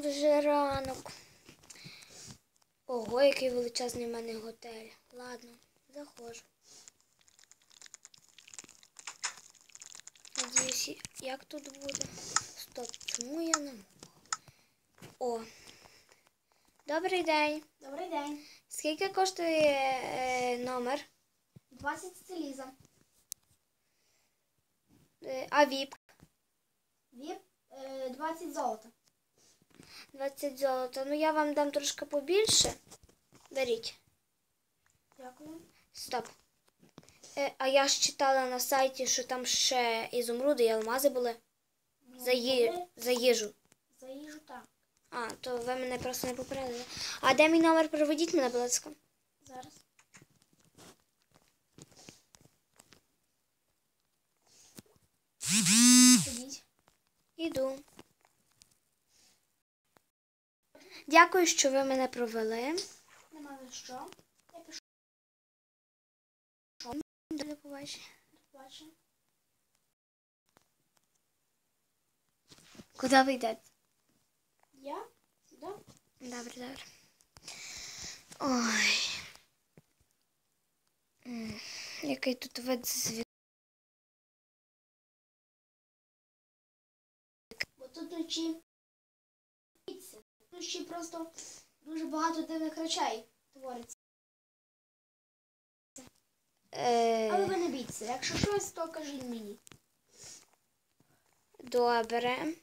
Вже ранок. Ого, який величезний в мене готель. Ладно, заходжу. Надіюсь, як тут буде? Стоп, чому я не можу? О. Добрий день. Добрий день. Скільки коштує е, номер? 20 стиліза. Е, а ВІП? Віп е, 20 золота. 20 золота. Ну я вам дам трошки побільше. Беріть. Дякую. Стоп. Е, а я ж читала на сайті, що там ще ізумруди і алмази були. За, ї... за їжу. За їжу так. А, то ви мене просто не попередили. А де мій номер? Проведіть мене, будь ласка. Зараз. Ходіть. Іду. Дякую, що ви мене провели. Нема за що. Я пішов. До побачення. Бачу. Куди ви йдете? Я сюди. Добре, добре. Ой. Який тут вид звід. Бо тут вночі. Вночі просто дуже багато дивних речей твориться. Але ви не бійтеся. Якщо щось, то кажіть мені. добре.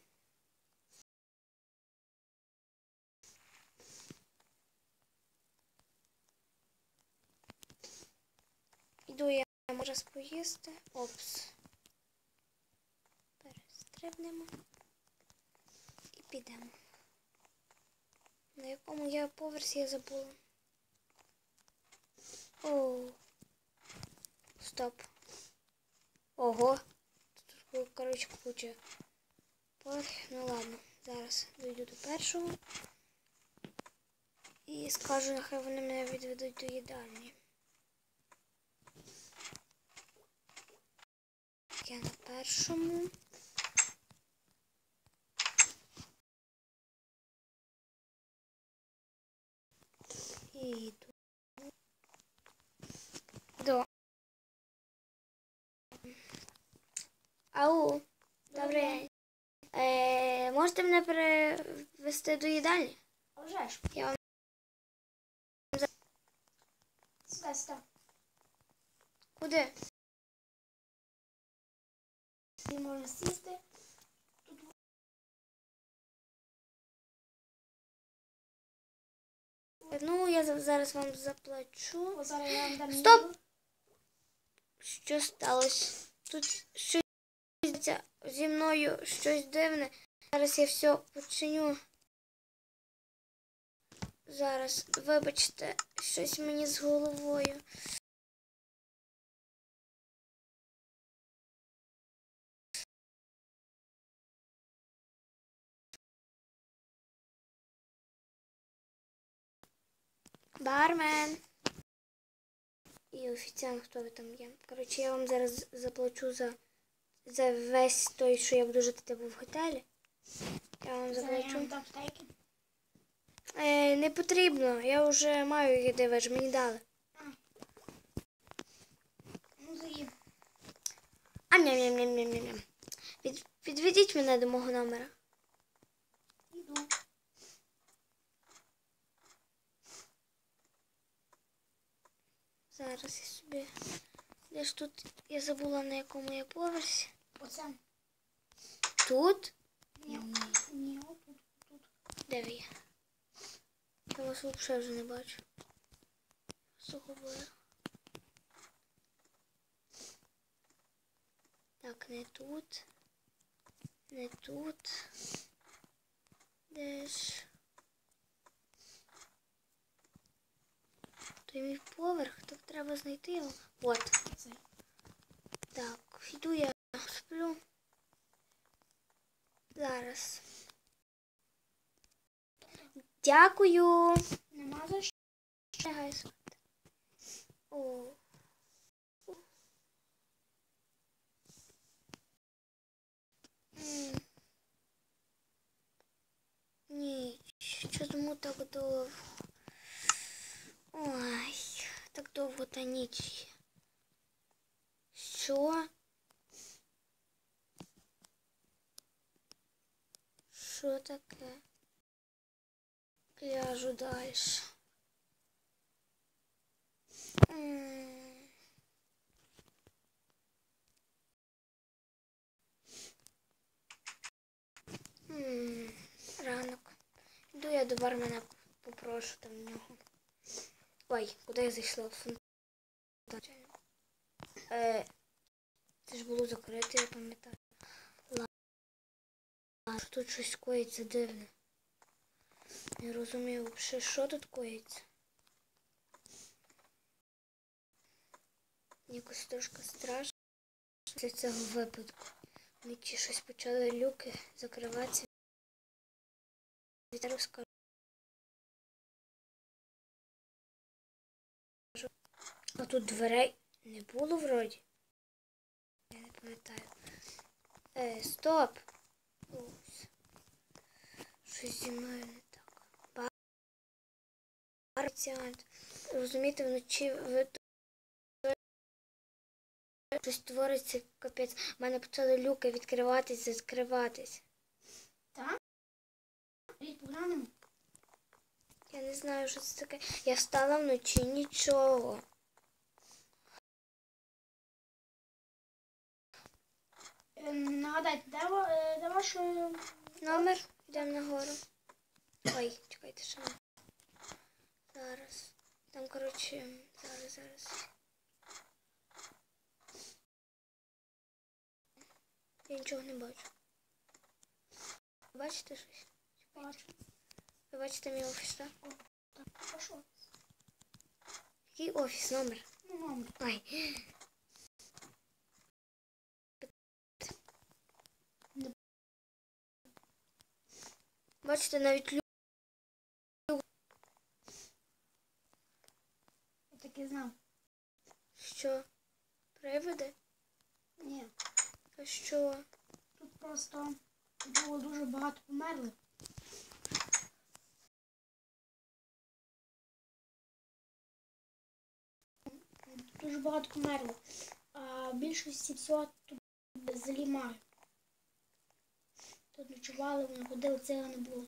Іду я можу поїсти. Опс. Перестрибнемо. І підемо. На якому я поверсі я забула. Оу. Стоп. Ого. Тут, коротше, куча. Ну ладно. Зараз дойду до першого. І скажу, нехай вони мене відведуть до їдальні. Я на першому. І йду. До. Ау, добрий день. Е, можете мене перевести до їдальні? А вже ж. Я вам Сюди, сюди. куди? Не можна сісти. Ну, я зараз вам заплачу. Стоп! Що сталося? Тут щось зі мною щось дивне. Зараз я все починю. Зараз, вибачте, щось мені з головою. Бармен. І офіціант, хто ви там є. Коротше, я вам зараз заплачу за, за весь той, що я буду жити типу, в готелі. Я вам заплачу. Е, не потрібно, я вже маю їди, ви ж мені дали. Ну, заїв. А ням ням ням ням ням ням. Від, відведіть мене до мого номера. Іду. Зараз я собі. Де ж тут я забула на якому я поверсі. Оце. Тут? Ні, ні, отут, тут. Де ви є? Я вас взагалі вже не бачу. Загубила. Так, не тут. Не тут. Де ж? той поверх, так треба знайти його. От. Так, йду я сплю. Зараз. Дякую. Нема за що. Лягай спати. О. Ні, Чому так довго? Ой, так довго та ніч. Що? Що таке? Ляжу далі. Ранок. Йду я до бармена попрошу там нього. Ой, куди я зайшла? Е, це ж було закрите, я пам'ятаю. Ладно, тут щось коїться дивне. Не розумію взагалі, що тут коїться. Якось трошки страшно після цього випадку. Вночі щось почали люки закриватися. Вітер розкажу. А тут дверей не було вроді. Я не пам'ятаю. Е, стоп! Ось. Щось зі мною не так. Бар- Розумієте, вночі ви щось твориться, капець. У мене почали люки відкриватись, закриватись. Так? Я не знаю, що це таке. Я встала вночі, нічого. Нагадайте, де, е, де ваш... е, Номер, йдемо нагору. Ой, чекайте, що не. Зараз. Там, коротше, зараз, зараз. Я нічого не бачу. Бачите щось? Бачу. Ви бачите мій офіс, так? О, Так, пішов. Який офіс номер? Ну, номер. Ой. Бачите, навіть лю... Я так і знав. Що? Привиди? Ні. А що? Тут просто було дуже багато померлих. Дуже багато померлих. А більшості всього тут злі маги. Тут ночували, вони ходили, цього не було.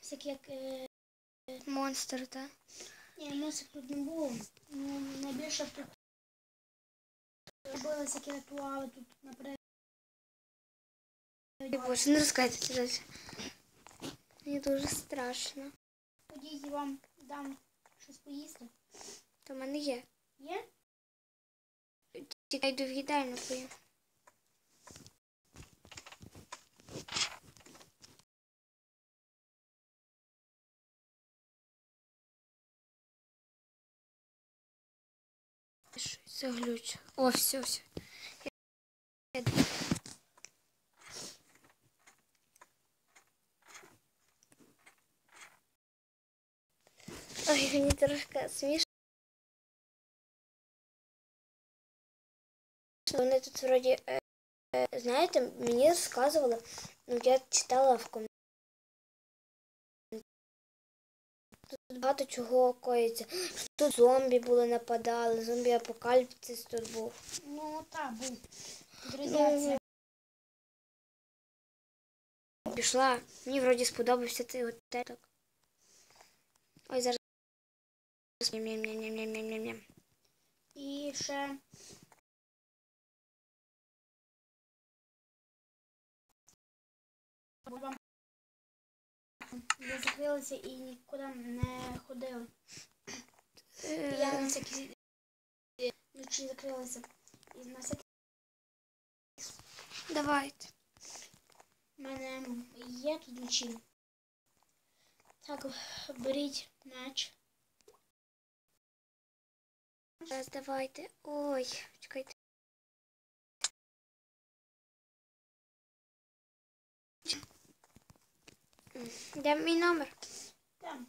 Всякі як. Е... Монстр, так? Ні, мусик тут не було. Ну, найбільше тут робили всякі ритуали тут наприклад. Боже, не розказуйте. Мені дуже страшно. Ходіть, я вам дам щось поїсти. То в мене є. Є? Тільки йду в їдальню поїм. Щось заглюче. О, все, все. Ой, мені трошки смішно. Вони тут вроді, е, знаєте, мені розказували, ну я читала в коментарі. Тут багато чого коїться. Тут зомбі були нападали, зомбі апокаліпсис тут був. Ну, так, був. Тут радіація. Пішла. Мені вроді сподобався цей готель. Так. Ой, зараз. Ням-ням-ням-ням-ням-ням-ням. І ще Бо закрилися і нікуди не ходили. Я на всякі вночі закрилася. І на всякі Давайте. в мене є тут вночі. Так, беріть меч. Зараз давайте. Ой, чекайте. Де мій номер? Там.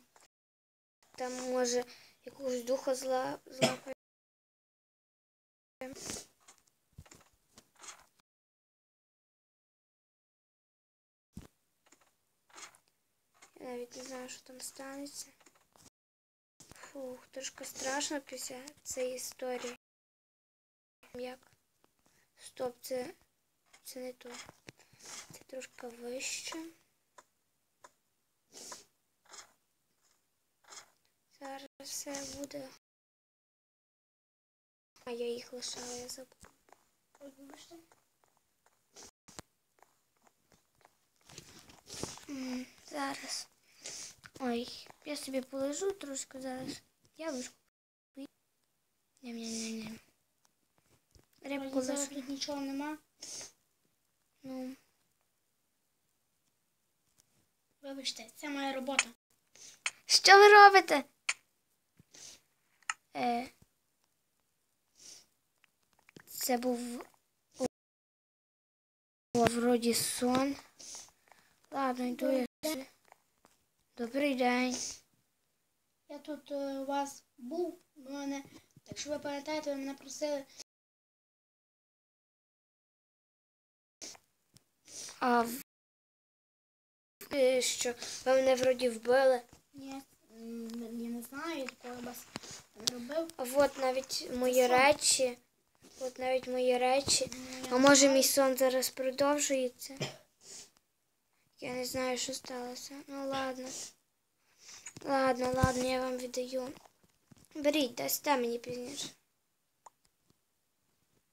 Там може якогось духа зла злапає. знаю, що там станеться. Фух, трошки страшно після цієї історії. Як? Стоп, це, це не то. Це трошки вище. Зараз все буде. А я їх лишала, я забула. Ой, вибачте. Зараз. Ой, я собі полежу трошки зараз. Я вишку. Ням-ням-ням. Рибку зараз тут нічого нема. Ну, Вибачте, це моя робота. що ви робите? Е, це був вроді сон. Ладно, йду я. Добрий день. Я тут е, у вас був, ви мене, якщо ви пам'ятаєте, ви мене просили. А е, що ви мене вроді вбили. Ні, я не знаю, я такого вас от навіть мої речі. От навіть мої речі. А може мій сон зараз продовжується? Я не знаю, що сталося. Ну ладно. Ладно, ладно, я вам віддаю. Беріть, дасте мені пізніше.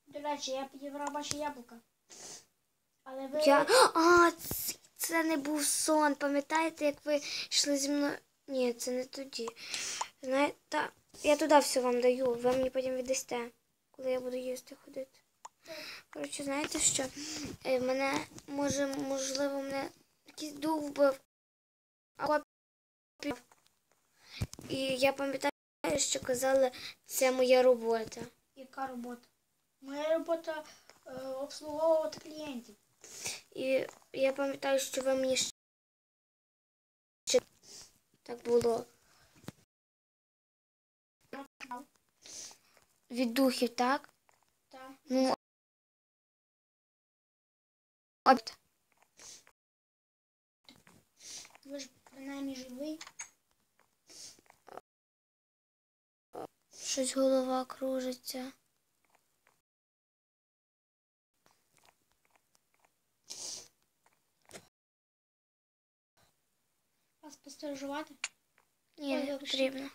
До речі, я підібрав ваші яблука. Але ви... Я... А, це, це не був сон. Пам'ятаєте, як ви йшли зі мною? Ні, це не тоді. Знаєте, та... я туди все вам даю, ви мені потім віддасте, коли я буду їсти ходити. Коротше, знаєте що? Е, Мене, може, можливо, мене якийсь дух вбив. І я пам'ятаю, що казали, це моя робота. Яка робота? Моя робота е, обслуговувати клієнтів. І я пам'ятаю, що ви мені ще так було. Від духів, так? Так. Ну. От. Ви ж принаймні живий. Щось голова кружиться. Вас постережувати? Ні, не потрібно.